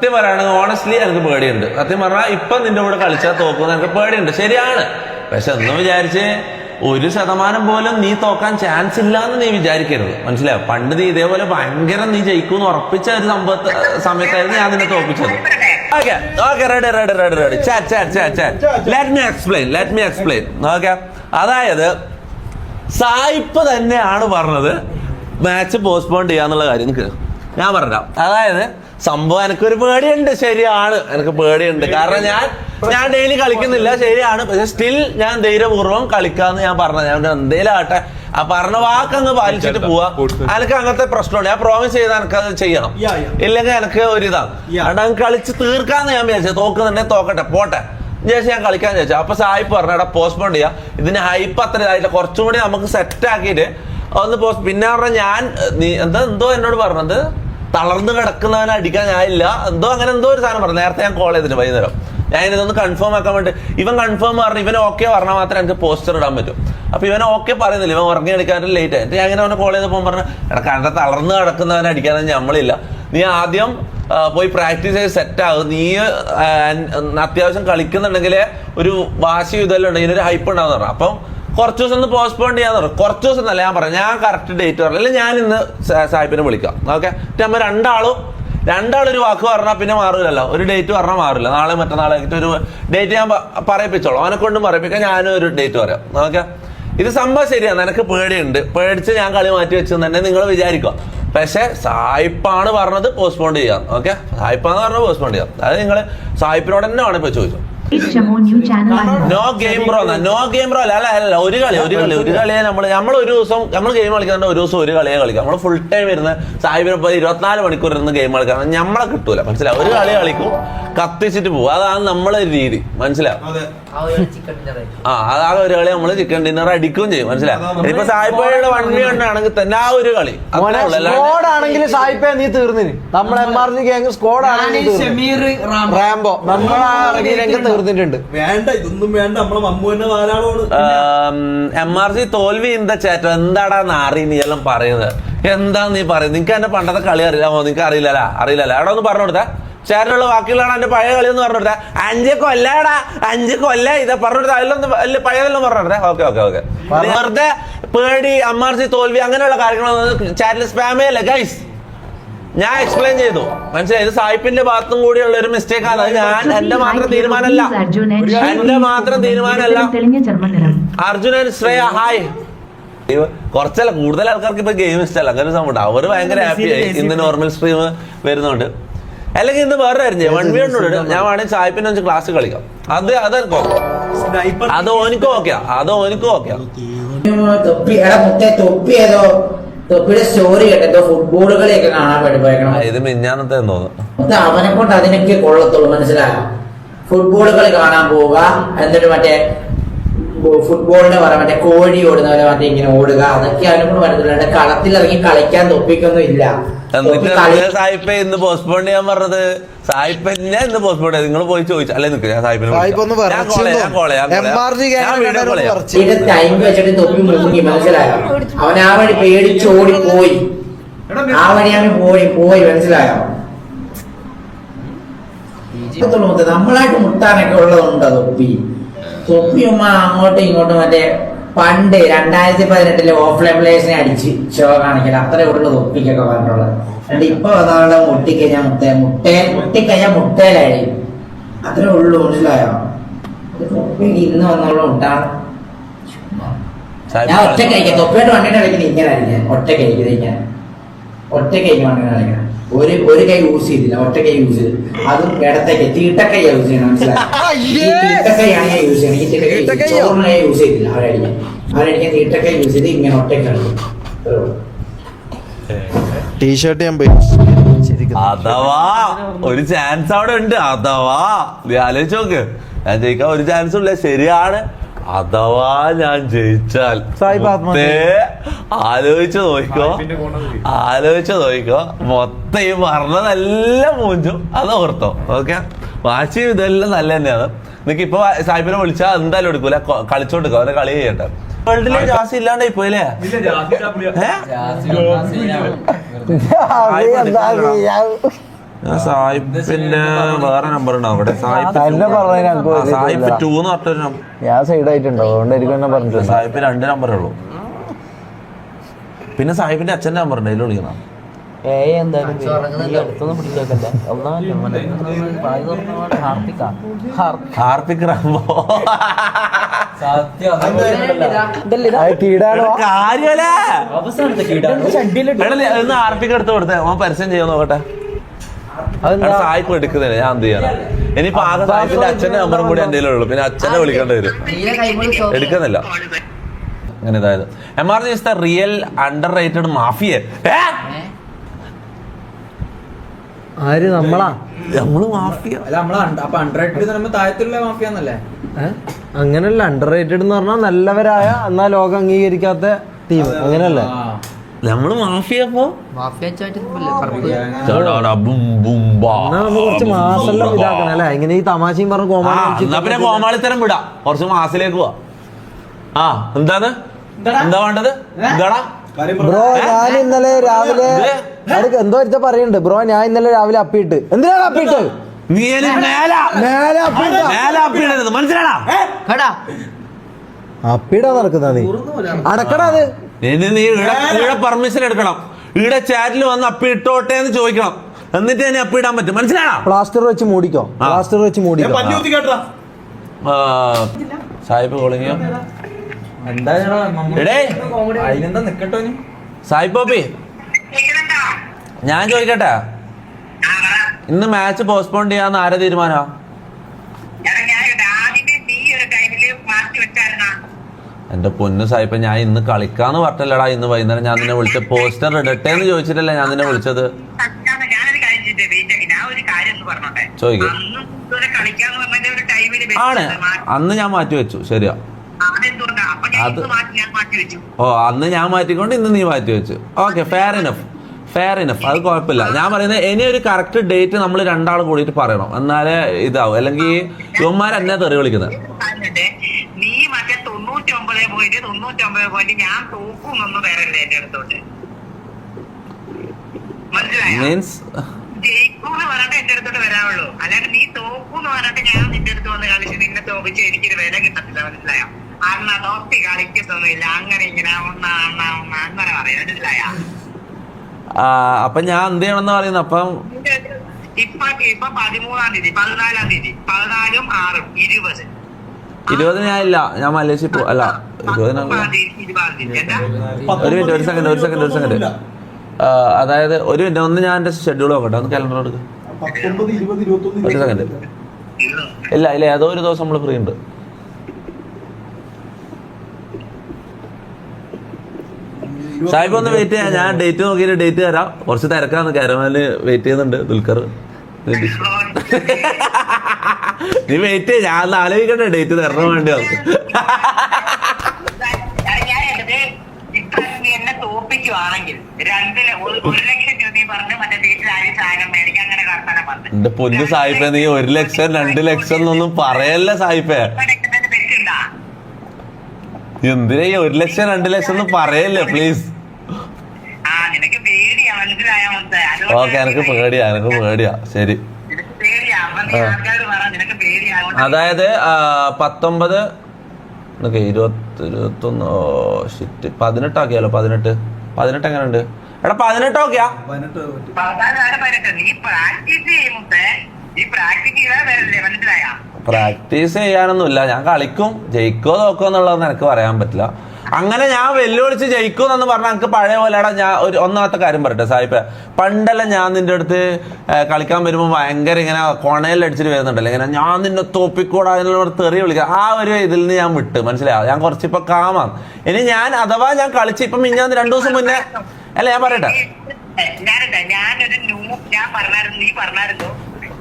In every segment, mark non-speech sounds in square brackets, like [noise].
സത്യം പറയുകയാണെങ്കിൽ ഓണസ്റ്റ്ലി എനിക്ക് പേടിയുണ്ട്. സത്യം പറഞ്ഞാൽ ഇപ്പൊ നിന്റെ കൂടെ കളിച്ചാൽ തോക്കുന്ന എനിക്ക് പേടിയുണ്ട്. ശരിയാണ്. പക്ഷെ എന്ന് വിചാരിച്ച് ഒരു ശതമാനം പോലും നീ തോക്കാൻ ചാൻസ് ഇല്ല എന്ന് നീ വിചാരിക്കരുത്. മനസ്സിലായോ? പണ്ട് നീ ഇതേപോലെ ഭയങ്കര നീ ജയിക്കൂന്ന് ഉറപ്പിച്ച ഒരു സംഭവത്ത് സമയത്തായിരുന്നു ഞാൻ നിന്നെ തോപ്പിച്ചത് okay. Okay ready ready ready ready chat chat chat chat let me explain let me explain okay. അതായത് സായിപ്പ് തന്നെയാണ് പറഞ്ഞത് മാച്ച് പോസ്റ്റ്പോൺ ചെയ്യാന്നുള്ള കാര്യം ഞാൻ പറഞ്ഞ അതായത് സംഭവം എനിക്കൊരു പേടിയുണ്ട് ശരിയാണ്. എനിക്ക് പേടിയുണ്ട്. കാരണം ഞാൻ ഞാൻ ഡെയിലി കളിക്കുന്നില്ല ശരിയാണ്. പക്ഷെ സ്റ്റിൽ ഞാൻ ധൈര്യപൂർവം കളിക്കാന്ന് ഞാൻ പറഞ്ഞത്. ഞാൻ എന്തേലും ആട്ടെ ആ പറഞ്ഞ വാക്ക് അങ്ങ് പാലിച്ചിട്ട് പോവാ. എനിക്ക് അങ്ങനത്തെ പ്രശ്നമുണ്ട്. ഞാൻ പ്രോമിസ് ചെയ്താൽ എനിക്ക് അത് ചെയ്യണം. ഇല്ലെങ്കിൽ എനിക്ക് ഒരു ഇതാണ്. അങ്ങ് കളിച്ച് തീർക്കാന്ന് ഞാൻ വിചാരിച്ചത് തോക്കുന്നുണ്ടെ തോക്കട്ടെ. പോട്ടെ. വിചാരിച്ച് ഞാൻ കളിക്കാൻ ചോദിച്ചു അപ്പൊ സായി പറഞ്ഞു എടാ പോസ്റ്റ്പോൺ ചെയ്യാം. ഇതിന് ഹൈപ്പ് അത്ര ഇതായിട്ട് കുറച്ചും കൂടി നമുക്ക് സെറ്റ് ആക്കിയിട്ട് ഒന്ന് പോസ്റ്റ് പിന്നെ പറഞ്ഞ ഞാൻ നീ എന്താ എന്തോ എന്നോട് പറഞ്ഞത്? തളർന്ന് കിടക്കുന്നവനെ അടിക്കാൻ ഞാനില്ല. എന്തോ അങ്ങനെ എന്തോ ഒരു സാധനം പറഞ്ഞു. നേരത്തെ ഞാൻ കോൾ ചെയ്തിട്ട് വൈകുന്നേരം. ഞാൻ ഇതൊന്ന് കൺഫേം ആക്കാൻ വേണ്ടി ഇവൻ കൺഫേം പറഞ്ഞു. ഇവൻ ഓക്കെ പറഞ്ഞാൽ മാത്രമേ എനിക്ക് പോസ്റ്റർ ഇടാൻ പറ്റും. അപ്പൊ ഇവൻ ഓക്കെ പറയുന്നില്ല. ഇവൻ ഉറങ്ങി എടുക്കാൻ ലേറ്റ് ആയിട്ട് ഞാൻ ഇങ്ങനെ അവനെ കോൾ ചെയ്തപ്പോൾ പറഞ്ഞു എടാ കണ്ട തളർന്ന് കിടക്കുന്നവനെ അടിക്കാനൊന്നും നമ്മളില്ല. നീ ആദ്യം പോയി പ്രാക്ടീസ് ചെയ്ത് സെറ്റ് ആകും നീ അത്യാവശ്യം കളിക്കുന്നുണ്ടെങ്കിൽ ഒരു വാശി ഇതെല്ലാം ഉണ്ടെങ്കിൽ ഒരു ഹൈപ്പ് ഉണ്ടാകുന്ന പറഞ്ഞു. അപ്പം കുറച്ച് ദിവസം ഒന്ന് പോസ്റ്റ്പോൺ ചെയ്യാന്ന് പറഞ്ഞു. കുറച്ച് ദിവസം എന്നല്ല ഞാൻ പറഞ്ഞു ഞാൻ കറക്റ്റ് ഡേറ്റ് പറഞ്ഞു. അല്ലെങ്കിൽ ഞാൻ ഇന്ന് സാഹിബിനെ വിളിക്കാം. ഓക്കെ നമ്മൾ രണ്ടാളും രണ്ടാളും ഒരു വാക്ക് പറഞ്ഞാൽ പിന്നെ മാറില്ലല്ലോ ഒരു ഡേറ്റ് പറഞ്ഞാൽ മാറില്ല നാളെ മറ്റന്നാളെ ഒരു ഡേറ്റ് ഞാൻ പറയിപ്പിച്ചോളാം. അവനെ കൊണ്ടും പറയിപ്പിക്കാം ഞാനും ഒരു ഡേറ്റ് പറയാം. ഓക്കെ ഇത് സംഭവം ശരിയാണ് എനിക്ക് പേടിയുണ്ട്. പേടിച്ച് ഞാൻ കളി മാറ്റി വെച്ചെന്ന് തന്നെ നിങ്ങൾ വിചാരിക്കുക. പക്ഷെ സായിപ്പാണ് പറഞ്ഞത് പോസ്റ്റ്പോൺ ചെയ്യാം. ഓക്കെ സായിപ്പാന്ന് പറഞ്ഞത് പോസ്റ്റ്പോൺ ചെയ്യാം. അതായത് നിങ്ങൾ സായിപ്പിനോട് തന്നെ വേണം ഇപ്പോൾ ചോദിച്ചു Chamo new channel no game bro no game bro അല്ല അല്ല അല്ല ഒരു കളി ഒരു കളി ഒരു കളിയെ നമ്മൾ നമ്മൾ ഒരു ദിവസം നമ്മൾ ഗെയിം കളിക്കുന്നുണ്ട് ഒരു ദിവസം ഒരു കളിയെ കളിക്കാം. നമ്മൾ ഫുൾ ടൈം ഇരുന്ന് സാഹിബിനൊപ്പം ഇരുപത്തിനാല് മണിക്കൂർ ഇരുന്ന് ഗെയിം കളിക്കാൻ നമ്മളെ കിട്ടൂല. മനസ്സിലാവും ഒരു കളി കളിക്കും കത്തിച്ചിട്ട് പോകും അതാണ് നമ്മളെ രീതി. മനസ്സിലാവും അതെ. ആ അതാണ് ഒരു കളി നമ്മൾ ചിക്കൻ ഡിന്നർ അടിക്കുകയും ചെയ്യും മനസ്സിലായി? ഇപ്പൊ സായിപ്പയുടെ വൺ വി ആണെങ്കിൽ തന്നെ ആ ഒരു കളി. സ്ക്വാഡ് ആണെങ്കിൽ സായിപ്പേ നീ തീർന്നിന്. നമ്മളെ M R G gang squad ആണെങ്കിൽ ഷമീർ റാം റാംബോ. നമ്മൾ ആ തീർന്നിട്ടുണ്ട്. വേണ്ട ഇതൊന്നും വേണ്ട. നമ്മളെ മമ്മു തന്നെ ധാരാളമാണ് എം ആർ സി തോൽവി എന്താ ചേട്ടോ? എന്താടാ നാറി നീ എല്ലാം പറയുന്നത്? എന്താ നീ പറയുന്നത്? നിനക്ക് എന്റെ പണ്ടത്തെ കളി അറിയാമോ? നിനക്ക് അറിയില്ലല്ലോ? അറിയില്ലല്ലോ. എടാ ഒന്ന് പറഞ്ഞു കൊടുത്തേ. ചേട്ടനുള്ള വാക്കുകളാണ് എന്റെ പഴയ കളി എന്ന് പറഞ്ഞിട്ട് അഞ്ച് കൊല്ലടാ അഞ്ച് കൊല്ല ഇതാ പറഞ്ഞിട്ട് അതിലൊന്നും വലിയ പഴയതെല്ലാം പറഞ്ഞിട്ട് ഓക്കെ ഓക്കെ ഓക്കെ. വെറുതെ പേടി എം ആർ സി തോൽവി അങ്ങനെയുള്ള കാര്യങ്ങളൊന്നും ചാറ്റിൽ സ്പാമേ അല്ലേ ഗൈസ് ഞാൻ എക്സ്പ്ലെയിൻ ചെയ്തു. മനസ്സിലായി? ഇത് സായിപ്പിന്റെ ഭാഗത്തും കൂടിയുള്ള ഒരു മിസ്റ്റേക്ക് ആണ്. അത് ഞാൻ എന്റെ മാത്രം തീരുമാനമല്ല. എന്റെ മാത്രം തീരുമാനമല്ല. അർജുനൻ ശ്രേയ ഹായ് കുറച്ചല്ല കൂടുതൽ ആൾക്കാർക്ക് ഇപ്പൊ ഗെയിം ഇഷ്ടമല്ല. അങ്ങനെ ഒരു സംഭവം ഉണ്ട്. അവർ ഭയങ്കര ഹാപ്പി ആയി. ഇന്ന് നോർമൽ സ്ട്രീം വരുന്നുണ്ട്. അല്ലെങ്കിൽ ഇന്ന് വേറെ കാര്യം വൺ വി ഉണ്ട് ഞാൻ വേണമെങ്കിൽ സായിപ്പിനെ വെച്ച് ക്ലാസ് കളിക്കാം. അത് അത് എനിക്ക് ഓക്കെ സ്നൈപ്പർ അത് ഓനിക്കും ഓക്കെ അത് ഓനിക്കും ഓക്കെ തൊപ്പി എടാ മുത്തേ തൊപ്പി ഏതോ തൊപ്പിയുടെ സ്റ്റോറി കേട്ടോ. ഫുട്ബോൾ കളിയൊക്കെ കാണാൻ വേണ്ടി പോയേക്കണം. ഇത് മിഞ്ഞാന്നത്തെ തോന്നുന്നു. അവനെ കൊണ്ട് അതിനൊക്കെ കൊള്ളത്തുള്ളൂ മനസ്സിലാകും ഫുട്ബോൾ കളി കാണാൻ പോവുക എന്നിട്ട് മറ്റേ ഫുട്ബോളിന്റെ പറയാൻ മറ്റേ കോഴി ഓടുന്നവരെ മറ്റേ ഇങ്ങനെ ഓടുക. അതൊക്കെ അവനെ കൊണ്ട് പറ്റത്തില്ല കളത്തിൽ ഇറങ്ങി കളിക്കാൻ തൊപ്പിക്കൊന്നും ഇല്ല. എന്നിട്ട് സായിപ്പെ ഇന്ന് പോസ്റ്റ്പോൺ ചെയ്യാൻ പറഞ്ഞത്? സായിപ്പന്നെ ഇന്ന് പോസ്റ്റ്പോൺ ചെയ്യാം. നിങ്ങൾ പോയി ചോദിച്ചു അല്ലെ നിൽക്കുക ഞാൻ സായിപ്പിനെ. ഞാൻ ഞാൻ ഞാൻ. ഞാൻ ടൈം വെച്ചിട്ട് തൊപ്പി മുങ്ങി മനസ്സിലായോ? അവൻ ആ വഴി പേടിച്ചോടി പോയി. ആ വഴി അവൻ പോയി പോയി മനസ്സിലായോ? നമ്മളായിട്ട് മുട്ടാനൊക്കെ ഉള്ളതുണ്ട് തൊപ്പി? തൊപ്പി ഉമ്മ അങ്ങോട്ടും ഇങ്ങോട്ടും മറ്റേ പണ്ട് രണ്ടായിരത്തി പതിനെട്ടിലെ ഓഫ്ലൈൻ പ്ലേസിനെ അടിച്ച് ഷോ കാണിക്കണം അത്രേ ഉള്ളൂ ഒപ്പിക്കൊക്കെ പറഞ്ഞിട്ടുള്ളത്. എന്നിട്ട് ഇപ്പൊ വന്നവളുടെ മുട്ടിക്കഴിഞ്ഞാൽ മുട്ട മുട്ടേ മുട്ടിക്കഴിഞ്ഞാൽ മുട്ടയിലായി അത്രേ ഉള്ളൂ മനസ്സിലായോ? ഇന്ന് വന്നവളുടെ മുട്ടാണ് ഞാൻ ഒറ്റ കഴിക്കാം. തൊപ്പിയായിട്ട് വണ്ടിയുടെ കളിക്കുന്നത് ഇങ്ങനെ ഞാൻ ഒറ്റ കഴിക്കുന്നത് ഇങ്ങനെ ഒറ്റ കഴിക്കും വണ്ടിയുടെ കളിക്കണം ഒരു ഒരു കൈ യൂസ് ചെയ്തില്ല ഒറ്റ കൈ യൂസ് ചെയ്തു അതും ഇടത്തേക്ക് തീട്ടക്കൈ യൂസ് ചെയ്യണം മനസ്സിലായി? ഈ തീട്ടക്കൈയാണ് ഞാൻ യൂസ് ചെയ്യണം. ഈ തീട്ടക്കൈ? ചോറിന് യൂസ് ചെയ്തില്ല അവരടിക്കാൻ അവരടിക്കാൻ തീട്ടക്കൈ യൂസ് ചെയ്ത് ഇങ്ങനെ ഒറ്റക്കാണ് ടീഷർട്ട് ഞാൻ പോയി. അഥവാ ഒരു ചാൻസ് അവിടെ ഉണ്ട് അഥവാ നീ ആലോചിച്ച് നോക്ക്. ഞാൻ ജയിക്കാൻ ഒരു ചാൻസ് ഇല്ല ശരിയാണ്. അഥവാ ഞാൻ ജയിച്ചാൽ സായിപ്പ് ആത്മഹത്യ ആലോചിച്ചു നോക്കിക്കോ. ആലോചിച്ച് നോക്കിക്കോ. മൊത്തം ഈ പറഞ്ഞതെല്ലാം മൂഞ്ചും. അത് ഓർത്തോ. ഓക്കെ? വാശി ഇതെല്ലാം നല്ല തന്നെയാണ്. നിനക്ക് ഇപ്പൊ സാഹിബിനെ വിളിച്ചാൽ എന്തായാലും എടുക്കൂല. കളിച്ചോണ്ടിരിക്കും. അവരെ കളി ചെയ്യട്ടെ. വേൾഡിലെ ജാസി ഇല്ലാണ്ടായി പോയില്ലേ ഏ? [laughs] സായിപ്പിന്റെ വേറെ നമ്പർ ഉണ്ടാവും. ഇവിടെ സായിപ്പ് ടൂ എന്ന് പറഞ്ഞൊരു നമ്പർ ഞാൻ സൈഡ് ആയിട്ടുണ്ടോ. പറഞ്ഞിട്ടുണ്ട് സായിപ്പ് രണ്ട് നമ്പറേ ഉള്ളൂ. പിന്നെ സാഹിബിന്റെ അച്ഛന്റെ നമ്പർ ഉണ്ട്. അതിൽ വിളിക്കണം. ഹാർപ്പിക് റാംബോ കാര്യമല്ല? ഹാർപ്പിക് എടുത്ത് കൊടുത്തേ. അവൻ പരസ്യം ചെയ്യാൻ നോക്കട്ടെ. സായിപ്പ് എടുക്കുന്നില്ല ഞാൻ എന്ത് ചെയ്യണം? ഇനിയിപ്പോ ആകെ സായിപ്പിന്റെ അച്ഛന്റെ നമ്പറും കൂടി എന്റെ ഉള്ളൂ പിന്നെ അച്ഛനെ വിളിക്കേണ്ടി വരും. എടുക്കുന്നില്ല. അങ്ങനെ ഇതായത്. M R G is the real underrated mafia ആര്? നമ്മളാ? നമ്മൾ മാഫിയ അല്ല അങ്ങനല്ല അണ്ടർ റേറ്റഡ് എന്ന് പറഞ്ഞാൽ നല്ലവരായ എന്നാ ലോകം അംഗീകരിക്കാത്ത ടീം അങ്ങനല്ലേ? നമ്മൾ മാഫിയ അപ്പോ? ഇങ്ങനെ ഈ തമാശയും പറഞ്ഞ് പിന്നെ കോമാളിത്തരം വിടാ. കുറച്ച് മാസത്തിലേക്ക് പോവാ. ആ എന്താണ്? എന്താ വേണ്ടത്? എന്താടാ? ബ്രോ ഞാൻ ഇന്നലെ രാവിലെ എന്തോ ഒരുത്ത പറയുന്നുണ്ട് ബ്രോ ഞാൻ ഇന്നലെ രാവിലെ അപ്പിട്ട് എന്തിനാണ് അപ്പിട്ട് നീ എനിക്ക് മേല. മേലെ അപ്പിട്ട മേല അപ്പിടരുത് മനസ്സിലാടാ അപ്പിടാ നടക്കുന്ന നീ. അടക്കടാ അത്. നീ ഇവിടെ പെർമിഷൻ എടുക്കണം. ഇവിടെ ചാറ്റിൽ വന്ന് അപ്പി ഇട്ടോട്ടെ എന്ന് ചോദിക്കണം. എന്നിട്ട് തന്നെ അപ്പി ഇടാൻ പറ്റും. മനസ്സിലാണോ പ്ലാസ്റ്റർ വെച്ച് മൂടിക്കോ. പ്ലാസ്റ്റർ വെച്ച് മൂടിക്കോ? സായിപ്പ് കോളിങ്ങോ എന്താ എടേ. അതിനെന്താ നിക്കട്ടോ ഇനി? സായിപ്പ് പോപ്പി ഞാൻ ചോദിക്കട്ടെ? ഇന്ന് മാച്ച് പോസ്റ്റ്പോൺ ചെയ്യാന്ന് ആരാ തീരുമാനം? എന്റെ പൊന്നു സായിപ്പ് ഞാൻ ഇന്ന് കളിക്കാന്ന് പറഞ്ഞല്ലടാ ഇന്ന് വൈകുന്നേരം ഞാൻ നിന്നെ വിളിച്ച പോസ്റ്റർ ഇടട്ടെ എന്ന് ചോദിച്ചിട്ടല്ലേ ഞാൻ നിന്നെ വിളിച്ചത്? ആണ്. അന്ന് ഞാൻ മാറ്റി വെച്ചു ശരിയാ. അത്- ഓ അന്ന് ഞാൻ മാറ്റിക്കൊണ്ട് ഇന്ന് നീ മാറ്റി വെച്ചു. Okay fair enough fair enough അത് കുഴപ്പമില്ല. ഞാൻ പറയുന്നത് ഇനി ഒരു കറക്റ്റ് ഡേറ്റ് നമ്മൾ രണ്ടാളും കൂടിയിട്ട് പറയണം. എന്നാലേ ഇതാവും. അല്ലെങ്കിൽ യുവന്മാർ എന്നെ തെറി വിളിക്കുന്നത് തൊണ്ണൂറ്റി ഒമ്പത് പോയിട്ട് തൊണ്ണൂറ്റി ഒമ്പത് പോയിട്ട് ഞാൻ തോക്കുന്നൊന്നും വരല്ലേ എന്റെ അടുത്തോട്ട്. മനസ്സിലായോ? ജയിക്കൂ എന്ന് പറഞ്ഞിട്ട് എന്റെ അടുത്തോട്ട് വരാവുള്ളൂ. അല്ലാണ്ട് നീ തോക്കൂന്ന് പറഞ്ഞിട്ട് ഞാൻ നിന്റെ അടുത്ത് വന്ന് കളിച്ച് നിന്നെ തോപ്പിച്ച് എനിക്കൊരു വില കിട്ടത്തില്ല മനസ്സിലായോ? അണ്ണ തോപ്പി കളിക്കത്തൊന്നുമില്ല. അങ്ങനെ ഇങ്ങനെ ഒന്ന അണ്ണ ഒന്ന അങ്ങനെ പറയാം. മനസ്സിലായ? അപ്പൊ ഞാൻ എന്ത് ചെയ്യണമെന്ന് പറയുന്നത്? അപ്പം ഇപ്പൊ ഇപ്പൊ പതിമൂന്നാം തീയതി പതിനാലാം തീയതി പതിനാലും ആറും ഇരുപത്. ഇരുപതിന് ഞാൻ ഇല്ല ഞാൻ മലേഷ്യ പോ അല്ല ഇരുപതിന് പത്തൊമ്പതാം തീയതി ഇരുപതാം തീയതി എന്താ ഒരു മിനിറ്റ് ഒരു സെക്കൻഡ് ഒരു സെക്കൻഡ് ഒരു സെക്കൻഡ് അതായത് ഒരു മിനിറ്റ് ഒന്ന് ഞാൻ എന്റെ ഷെഡ്യൂൾ നോക്കട്ടെ ഒന്ന് കലണ്ടർ ഇരുപത്തൊന്ന് ഒരു സെക്കൻഡ് ഇല്ല ഇല്ല ഏതോ ഒരു ദിവസം നമ്മൾ ഫ്രീ ഉണ്ട്. സാഹിബ് ഒന്ന് വെയിറ്റ് ചെയ്യാം ഞാൻ ഡേറ്റ് നോക്കിയിട്ട് ഡേറ്റ് തരാം. കുറച്ച് തിരക്കാണ് കാരമാൽ വെയിറ്റ് ചെയ്യുന്നുണ്ട് ദുൽഖർ. [laughs] [laughs] നീ വെയിറ്റ് ഞാൻ ഒന്ന് ആലോചിക്കട്ടെ ഡേറ്റ് തരണം വേണ്ടി വന്നു എന്നെ തോപ്പിക്കുവാണെങ്കിൽ രണ്ടിൽ ഒരു ലക്ഷം രൂപ നീ പറഞ്ഞ് മറ്റേ വീട്ടിൽ ആരും സാധനം മേടിക്കാൻ അങ്ങനെ കടത്താനാ പറഞ്ഞത് എന്റെ പൊന്നു സായിപ്പ നീ ഒരു ലക്ഷം രണ്ട് ലക്ഷം എന്നൊന്നും പറയല്ല സായിപ്പ. എന്തിനാ ഈ ഒരു ലക്ഷം രണ്ട് ലക്ഷം ഒന്നും പറയല്ലേ പ്ലീസ് ഓക്കെ എനിക്ക് പേടിയാ എനിക്ക് പേടിയാ. ശരി. പേടിയാ അപ്പൊ നീ ആൾക്കാരോട് പറ നിനക്ക് പേടിയാ അതുകൊണ്ട് അതായത് പത്തൊമ്പത് ഇരുപത്തി ഇരുപത്തൊന്ന് ഓ ഷിറ്റ് പതിനെട്ടാക്കിയാലോ പതിനെട്ട്? പതിനെട്ട് എങ്ങനെ ഉണ്ട് എടാ പതിനെട്ട് ഓക്കെയാ പ്രാക്ടീസ് ചെയ്യാനൊന്നുമില്ല. ഞാൻ കളിക്കും. ജയിക്കോ തോക്കോ എന്നുള്ളത് എനിക്ക് പറയാൻ പറ്റില്ല. അങ്ങനെ ഞാൻ വെല്ലുവിളിച്ച് ജയിക്കും എന്ന് പറഞ്ഞാൽ എനിക്ക് പഴയ പോലെടാ ഞാൻ ഒരു ഒന്നാമത്തെ കാര്യം പറയട്ടെ സാഹിബ്. പണ്ടെല്ലാം ഞാൻ നിന്റെ അടുത്ത് കളിക്കാൻ വരുമ്പോൾ ഭയങ്കര ഇങ്ങനെ കൊണയിൽ അടിച്ചിട്ട് വരുന്നുണ്ടല്ലോ. ഇങ്ങനെ ഞാൻ നിന്നെ തോപ്പിക്കൂടാ എന്നുള്ള തെറി വിളിക്കുക ആ ഒരു ഇതിൽ നിന്ന് ഞാൻ വിട്ട്. മനസ്സിലായോ? ഞാൻ കുറച്ചിപ്പോ കാമാണ്. ഇനി ഞാൻ അഥവാ ഞാൻ കളിച്ച് ഇപ്പം മിഞ്ഞാന്ന് രണ്ടു ദിവസം മുന്നേ അല്ല ഞാൻ പറയട്ടെ. ഞാനൊരു ഞാൻ പറഞ്ഞായിരുന്നു നീ പറഞ്ഞായിരുന്നു.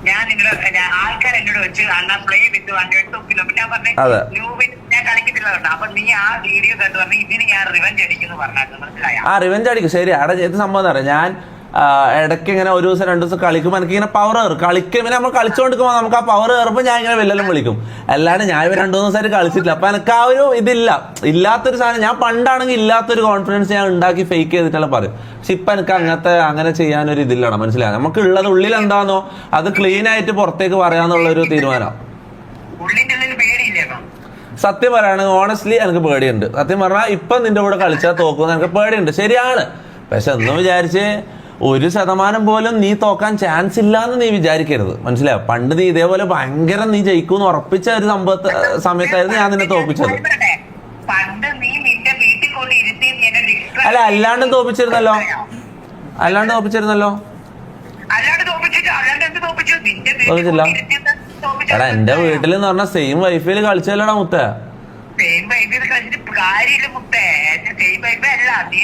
ഞാൻ നിങ്ങളുടെ ആൾക്കാർ എന്നോട് വെച്ച് അണ്ണാ പ്ലേ വിത്ത് ഹൺഡ്രഡ് തൊപ്പില്ല അപ്പൊ ഞാൻ. പറഞ്ഞു ഞാൻ കളിക്കത്തില്ല കേട്ടോ അപ്പൊ നീ ആ വീഡിയോ കണ്ടു പറഞ്ഞു ഇതിന് ഞാൻ റിവഞ്ച് അടിക്കുന്നു മനസ്സിലായോ? ആ റിവെഞ്ച് അടിക്കും. ശരി. അവിടെ ഇത് സംഭവം അറിയാം? ഞാൻ ഇടയ്ക്ക് ഇങ്ങനെ ഒരു ദിവസം രണ്ട് ദിവസം കളിക്കുമ്പോൾ എനിക്ക് ഇങ്ങനെ പവർ കയറും. കളിക്കും പിന്നെ നമ്മൾ കളിച്ചുകൊണ്ടിരിക്കുമ്പോൾ നമുക്ക് ആ പവർ കയറുമ്പോൾ ഞാൻ ഇങ്ങനെ വെല്ലലും വിളിക്കും. അല്ലാണ്ട് ഞാൻ ഇവർ രണ്ടു ദിവസമായിട്ട് കളിച്ചിട്ടില്ല. അപ്പൊ എനിക്ക് ആ ഒരു ഇതില്ല. ഇല്ലാത്തൊരു സാധനം ഞാൻ പണ്ടാണെങ്കിൽ ഇല്ലാത്തൊരു കോൺഫിഡൻസ് ഞാൻ ഉണ്ടാക്കി ഫേക്ക് ചെയ്തിട്ടെല്ലാം പറയും. പക്ഷെ ഇപ്പൊ എനിക്ക് അങ്ങനത്തെ അങ്ങനെ ചെയ്യാനൊരു ഇതില്ലാണ് മനസ്സിലായത് നമുക്ക് ഉള്ളത് ഉള്ളിൽ എന്താണോ അത് ക്ലീൻ ആയിട്ട് പുറത്തേക്ക് പറയാന്നുള്ള ഒരു തീരുമാനം. ഉള്ളിന്റെ പേടിയില്ലേ സത്യം പറയുകയാണെങ്കിൽ ഓണസ്റ്റ്ലി എനിക്ക് പേടിയുണ്ട്. സത്യം പറഞ്ഞാൽ ഇപ്പൊ നിന്റെ കൂടെ കളിച്ചാൽ തോക്കുമെന്ന് എനിക്ക് പേടിയുണ്ട്. ശരിയാണ്. പക്ഷെ എന്ന് വിചാരിച്ച് ഒരു ശതമാനം പോലും നീ തോക്കാൻ ചാൻസ് ഇല്ല എന്ന് നീ വിചാരിക്കരുത്. മനസ്സിലായോ? പണ്ട് നീ ഇതേപോലെ ഭയങ്കര നീ ജയിക്കൂന്ന് ഉറപ്പിച്ച ഒരു സംഭവത്തെ സമയത്തായിരുന്നു ഞാൻ നിന്നെ തോപ്പിച്ചത്. അല്ല അല്ലാണ്ട് തോപ്പിച്ചിരുന്നല്ലോ? അല്ലാണ്ട് തോപ്പിച്ചിരുന്നല്ലോ? തോപ്പിച്ചില്ല. എടാ എന്റെ വീട്ടിൽ എന്ന് പറഞ്ഞാൽ സെയിം വൈഫിൽ കളിച്ചല്ലടാ മുത്ത.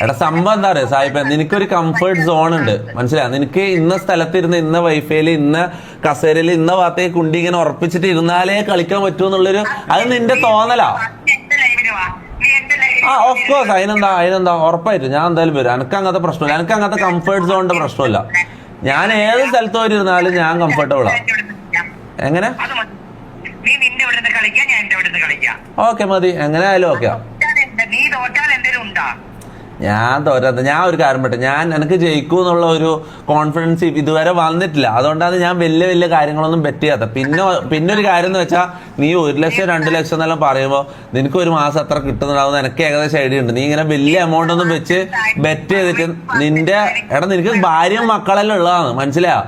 എടാ സംഭവം എന്താ പറയാ സായിപ്പ? നിനക്കൊരു കംഫർട്ട് സോൺ ഉണ്ട്. മനസ്സിലായോ? നിനക്ക് ഇന്ന സ്ഥലത്തിരുന്ന് ഇന്ന വൈഫൈയിൽ ഇന്ന കസേരയിൽ ഇന്ന ഭാഗത്തേക്ക് കുണ്ടി ഇങ്ങനെ ഉറപ്പിച്ചിട്ട് ഇരുന്നാലേ കളിക്കാൻ പറ്റൂ എന്നുള്ളൊരു അത് നിന്റെ തോന്നലാ. ആ ഓഫ് കോഴ്സ് അതിനെന്താ അതിനെന്താ? ഉറപ്പായിട്ടും. ഞാൻ എന്തായാലും വരും. എനിക്ക് അങ്ങനത്തെ പ്രശ്നമില്ല. എനിക്ക് അങ്ങനത്തെ കംഫർട്ട് സോണിന്റെ പ്രശ്നമില്ല. ഞാൻ ഏത് സ്ഥലത്ത് ഇരുന്നാലും ഞാൻ കംഫർട്ടബിളാ എങ്ങനെ? ഓക്കെ മതി. എങ്ങനെ ആയാലും ഓക്കെ? നീ തോറ്റാൽ എന്തെങ്കിലും ഉണ്ടാ? ഞാൻ തോരാത്ത ഞാൻ ഒരു കാര്യം പറ്റും ഞാൻ എനിക്ക് ജയിക്കൂ എന്നുള്ള ഒരു കോൺഫിഡൻസ് ഇതുവരെ വന്നിട്ടില്ല. അതുകൊണ്ടാണ് ഞാൻ വലിയ വലിയ കാര്യങ്ങളൊന്നും ബെറ്റ് ചെയ്യാത്ത പിന്നെ പിന്നെ ഒരു കാര്യം എന്ന് വെച്ചാൽ നീ ഒരു ലക്ഷം രണ്ട് ലക്ഷം എന്നെല്ലാം പറയുമ്പോൾ നിനക്ക് ഒരു മാസം അത്ര കിട്ടുന്നുണ്ടാവും എനിക്ക് ഏകദേശം ഐഡിയ ഉണ്ട്. നീ ഇങ്ങനെ വലിയ എമൗണ്ട് ഒന്നും വെച്ച് ബെറ്റ് ചെയ്തിട്ട് നിന്റെ എടാ നിനക്ക് ഭാര്യയും മക്കളെല്ലാം ഉള്ളതാണ്. മനസ്സിലായോ?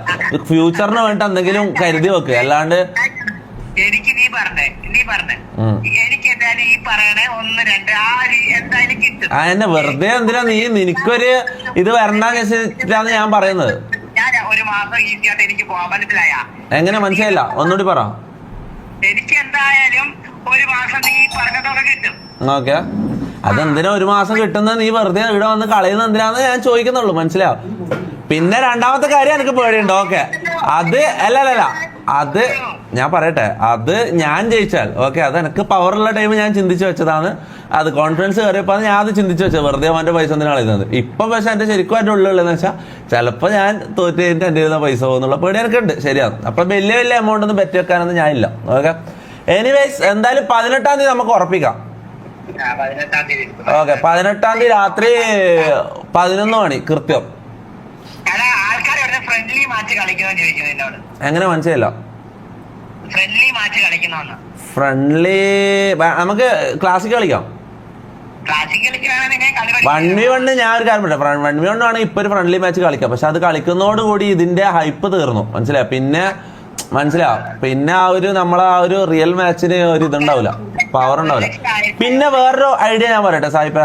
ഫ്യൂച്ചറിന് വേണ്ടി എന്തെങ്കിലും കരുതി വെക്കുക അല്ലാണ്ട് എനിക്ക് നീ പറഞ്ഞേ. നീ എനിക്ക് എന്തായാലും ഈ പറയണേ ഒന്ന് രണ്ട് ആ ഒരു എന്തായാലും കിട്ടും. ആ എന്നെ വെറുതെ എന്തിനാ നീ നിനക്കൊരു ഇത് വരണ്ടെന്ന് ഞാൻ പറയുന്നത്? ഞാൻ ഒരു മാസം ഈസി ആയിട്ട് എനിക്ക് പോകാൻ മനസ്സിലായ എങ്ങനെ? മനസ്സിലായില്ല. ഒന്നുകൂടി പറ. എനിക്ക് എന്തായാലും ഒരു മാസം നീ പറഞ്ഞതൊക്കെ കിട്ടും. ഓക്കെ. അതെന്തിനാ ഒരു മാസം കിട്ടുന്നത്? നീ വെറുതെ ഇവിടെ വന്ന് കളയുന്നത് എന്തിനാന്ന് ഞാൻ ചോദിക്കുന്നുള്ളൂ. മനസ്സിലാവും പിന്നെ രണ്ടാമത്തെ കാര്യം എനിക്ക് പേടിയുണ്ട്. ഓക്കെ. അത് അല്ലല്ല അല്ല അല്ല. അത് ഞാൻ പറയട്ടെ അത് ഞാൻ ജയിച്ചാൽ ഓക്കെ അത് എനിക്ക് പവറുള്ള ടൈം ഞാൻ ചിന്തിച്ചു വെച്ചതാണ്. അത് കോൺഫിഡൻസ് കയറിയപ്പോൾ ഞാൻ അത് ചിന്തിച്ചു വെച്ചത്. വെറുതെ അവന്റെ പൈസ എന്തിനാ കളയുന്നത്? ഇപ്പൊ പക്ഷെ എന്റെ ശരിക്കും എന്റെ ഉള്ളിലുള്ളതെന്ന് വെച്ചാൽ ചിലപ്പോൾ ഞാൻ തോറ്റ് കഴിഞ്ഞിട്ട് എന്റെ ഇരുന്ന പൈസ പോകുന്നുള്ള പേടി എനിക്കുണ്ട്. ശരിയാണ്. അപ്പൊ വലിയ വലിയ എമൗണ്ട് ഒന്നും ബെറ്റ് വെക്കാനൊന്നും ഞാൻ ഇല്ല. ഓക്കെ എനിവേസ് എന്തായാലും പതിനെട്ടാം തീയതി നമുക്ക് ഉറപ്പിക്കാം. ഓക്കെ പതിനെട്ടാം തീയതി രാത്രി പതിനൊന്ന് മണി കൃത്യം. ഫ്രണ്ട്ലി മാച്ച് ചോദിക്കുന്നു എന്നോട് എങ്ങനെ മനസ്സിലായില്ല. ഫ്രണ്ട്ലി മാച്ച് ഫ്രണ്ട്ലി നമുക്ക് ക്ലാസിക് കളിക്കാം. വൺ വി വണ്ണ് ഞാൻ ഒരു കാര്യം പറയാം വൺ വി വണ്ണാണ് ഇപ്പൊ ഒരു ഫ്രണ്ട്ലി മാച്ച് കളിക്കാം. പക്ഷെ അത് കളിക്കുന്നതോടുകൂടി ഇതിന്റെ ഹൈപ്പ് തീർന്നു. മനസ്സിലായോ? പിന്നെ മനസ്സിലാവും പിന്നെ ആ ഒരു നമ്മളെ ആ ഒരു റിയൽ മാച്ചിന് ഒരു ഇതുണ്ടാവില്ല. പവർ ഉണ്ടാവില്ല. പിന്നെ വേറൊരു ഐഡിയ ഞാൻ പറയട്ടെ സായിപ്പ?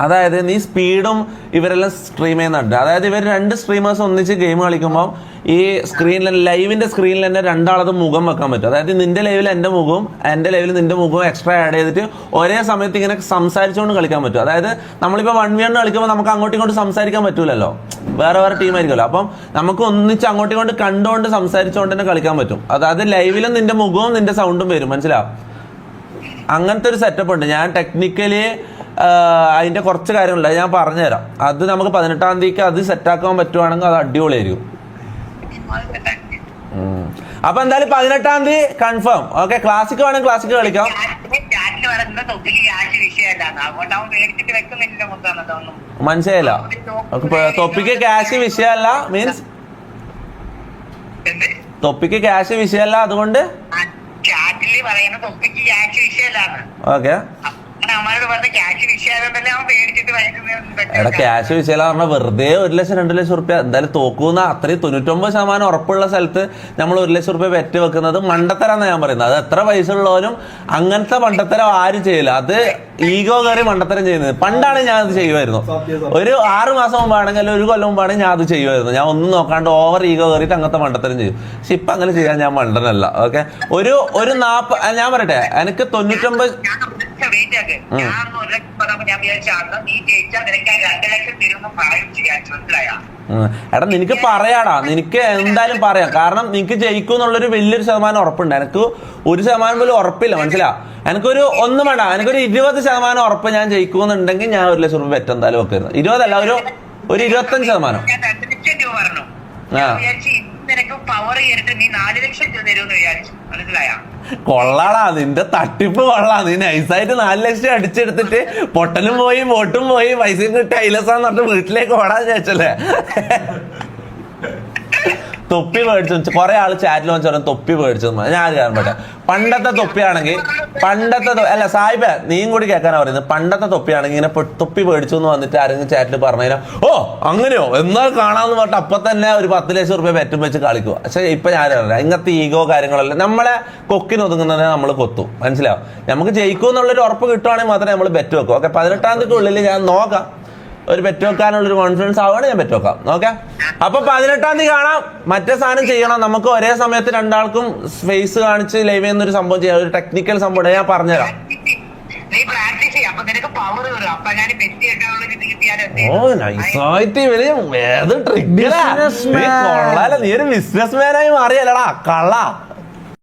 അതായത് നീ സ്പീഡും ഇവരെല്ലാം സ്ട്രീം ചെയ്യുന്നുണ്ട്. അതായത് ഇവർ രണ്ട് സ്ട്രീമേഴ്സ് ഒന്നിച്ച് ഗെയിം കളിക്കുമ്പോൾ ഈ സ്ക്രീനിൽ ലൈവിന്റെ സ്ക്രീനിൽ തന്നെ രണ്ടാളത് മുഖം വെക്കാൻ പറ്റും. അതായത് നിന്റെ ലൈവിൽ എന്റെ മുഖവും എന്റെ ലൈവിൽ നിന്റെ മുഖവും എക്സ്ട്രാ ആഡ് ചെയ്തിട്ട് ഒരേ സമയത്ത് ഇങ്ങനെ സംസാരിച്ചുകൊണ്ട് കളിക്കാൻ പറ്റും. അതായത് നമ്മളിപ്പോൾ വൺ വി കളിക്കുമ്പോൾ നമുക്ക് അങ്ങോട്ടും ഇങ്ങോട്ട് സംസാരിക്കാൻ പറ്റൂലല്ലോ. വേറെ വേറെ ടീം ആയിരിക്കുമല്ലോ. അപ്പം നമുക്ക് ഒന്നിച്ച് അങ്ങോട്ടും ഇങ്ങോട്ട് കണ്ടുകൊണ്ട് സംസാരിച്ചുകൊണ്ട് തന്നെ കളിക്കാൻ പറ്റും. അതായത് ലൈവിലും നിന്റെ മുഖവും നിന്റെ സൗണ്ടും വരും. മനസ്സിലാവും അങ്ങനത്തെ ഒരു സെറ്റപ്പ് ഉണ്ട്. ഞാൻ ടെക്നിക്കലി അതിന്റെ കുറച്ച് കാര്യങ്ങളുണ്ട്. ഞാൻ പറഞ്ഞുതരാം. അത് നമുക്ക് പതിനെട്ടാം തീയതിക്ക് അത് സെറ്റാക്കാൻ പറ്റുവാണെങ്കിൽ അത് അടിപൊളിയായിരിക്കും. അപ്പൊ എന്തായാലും പതിനെട്ടാം തീയതി കൺഫേം ഓക്കെ ക്ലാസിക് വേണമെങ്കിൽ ക്ലാസിക് കളിക്കാം. മനസ്സിലായില്ല. തൊപ്പിക്ക് ക്യാഷ് വിഷയമല്ല. മീൻസ് തൊപ്പിക്ക് ക്യാഷ് വിഷയമല്ല. അതുകൊണ്ട് ഓക്കെ എടാ ക്യാഷ് വിഷയമല്ല പറഞ്ഞാൽ വെറുതെ ഒരു ലക്ഷം രണ്ട് ലക്ഷം റുപ്യ. എന്തായാലും തോക്കുന്ന അത്രയും തൊണ്ണൂറ്റൊമ്പത് ശതമാനം ഉറപ്പുള്ള സ്ഥലത്ത് നമ്മൾ ഒരു ലക്ഷം റുപ്യ വെറ്റ് വെക്കുന്നത് മണ്ടത്തരാന്ന് ഞാൻ പറയുന്നത്. അത് എത്ര പൈസ ഉള്ളവരും അങ്ങനത്തെ മണ്ടത്തരം ആരും ചെയ്യില്ല. അത് ഈഗോ കയറി മണ്ടത്തരം ചെയ്യുന്നത്. പണ്ടാണ് ഞാൻ അത് ചെയ്യുമായിരുന്നു. ഒരു ആറ് മാസം മുമ്പാണെങ്കിൽ ഒരു കൊല്ലം മുമ്പാണെങ്കിൽ ഞാൻ അത് ചെയ്യുമായിരുന്നു. ഞാൻ ഒന്നും നോക്കാണ്ട് ഓവർ ഈഗോ കയറിയിട്ട് അങ്ങനത്തെ മണ്ടത്തരം ചെയ്യും. പക്ഷെ ഇപ്പൊ അങ്ങനെ ചെയ്യാൻ ഞാൻ മണ്ടനല്ല. ഓക്കെ ഒരു ഒരു നാപ്പ ഞാൻ പറയട്ടെ എനിക്ക് തൊണ്ണൂറ്റൊമ്പത് ഞാൻ വെയിറ്റ് ആക്ക്. ഞാൻ ഒരു ലക്ഷം പറയുമ്പോ ഞാൻ വിചാരിച്ചാണ് നീ ജയിച്ചാൽ നിനക്ക് രണ്ട് ലക്ഷം തരുമെന്ന് പറയും ചെയ്യാൻ മനസ്സിലായ. എടാ നിനക്ക് പറയാടാ നിനക്ക് എന്തായാലും പറയാം. കാരണം നിനക്ക് ജയിക്കും എന്നുള്ളൊരു വലിയൊരു ശതമാനം ഉറപ്പുണ്ട്. എനിക്ക് ഒരു ശതമാനം പോലും ഉറപ്പില്ല മനസ്സിലാ? എനിക്കൊരു ഒന്നും വേണ്ട എനിക്കൊരു ഇരുപത് ശതമാനം ഉറപ്പ് ഞാൻ ജയിക്കുമെന്നുണ്ടെങ്കിൽ ഞാൻ ഒരു ലക്ഷം രൂപ ബെറ്റ് എന്തായാലും വെക്കരുത്. ഇരുപതല്ല ഒരു ഒരു ഇരുപത്തഞ്ച് ശതമാനം. ആ. വിചാരിച്ചു നിനക്ക് പവർ ചെയ്തിട്ട് നീ നാല് ലക്ഷം രൂപ തരുമെന്ന് വിചാരിച്ചു. മനസ്സിലായ? കൊള്ളാടാ നിന്റെ തട്ടിപ്പ് കൊള്ളാ. നീ നൈസായിട്ട് നാല് ലക്ഷം അടിച്ചെടുത്തിട്ട് പൊട്ടനും പോയി ബോട്ടും പോയി പൈസയും കിട്ടി ഐലസാന്ന് പറഞ്ഞിട്ട് വീട്ടിലേക്ക് ഓടാൻ ചോദിച്ചല്ലേ തൊപ്പി മേടിച്ചു കുറെ ആൾ ചാറ്റിൽ വെച്ചാൽ തൊപ്പി മേടിച്ചു ഞാൻ അത് കാരണം പറ്റേ? പണ്ടത്തെ തൊപ്പിയാണെങ്കിൽ പണ്ടത്തെ അല്ല സാഹിബ നീയും കൂടി കേൾക്കാനാ പറയുന്നത്. പണ്ടത്തെ തൊപ്പിയാണെങ്കിൽ ഇങ്ങനെ തൊപ്പി മേടിച്ചു എന്ന് വന്നിട്ട് ആരെങ്കിലും ചാറ്റിൽ പറഞ്ഞു ഓ അങ്ങനെയോ? എന്നാൽ കാണാന്ന് പറഞ്ഞിട്ട് അപ്പൊ തന്നെ ഒരു പത്ത് ലക്ഷം റുപ്യ പറ്റും വെച്ച് കളിക്കുക പക്ഷെ ഇപ്പൊ ഞാൻ അറിയാം ഇങ്ങനത്തെ ഈഗോ കാര്യങ്ങളല്ല നമ്മളെ കൊക്കിനൊതുങ്ങുന്നതിനെ നമ്മൾ കൊത്തു. മനസ്സിലാവും നമുക്ക് ജയിക്കും എന്നുള്ളൊരു ഉറപ്പ് കിട്ടുവാണെങ്കിൽ മാത്രമേ നമ്മൾ ബെറ്റ് വെക്കൂ. ഓക്കെ പതിനെട്ടാം തീയതിക്കുള്ളിൽ ഞാൻ നോക്കാം. ഒരു വെക്കാനുള്ള ഒരു കോൺഫിഡൻസ് ആവുകയാണ് ഞാൻ പെറ്റോക്കാം വെക്കാം ഓക്കെ അപ്പൊ പതിനെട്ടാം തീയതി കാണാം. മറ്റേ സാധനം ചെയ്യണം. നമുക്ക് ഒരേ സമയത്ത് രണ്ടാൾക്കും ഫേസ് കാണിച്ച് ലൈവ് ചെയ്യുന്ന ഒരു സംഭവം ചെയ്യാം. ഒരു ടെക്നിക്കൽ സംഭവം ഞാൻ പറഞ്ഞുതരാം. നീ പ്രാക്ടീസ് ചെയ്യ. അപ്പൊ നിനക്ക് പവർ വരും. അപ്പൊ ഞാൻ ബെറ്റ് കേട്ടാനുള്ള ഇത് കിട്ടിയാലോ ഓ നൈസായിട്ട് ഇവർ ഏത് ട്രിക്കിലാ നീ ഒരു ബിസിനസ് മാനായി മാറിയല്ലടാ. കള്ള.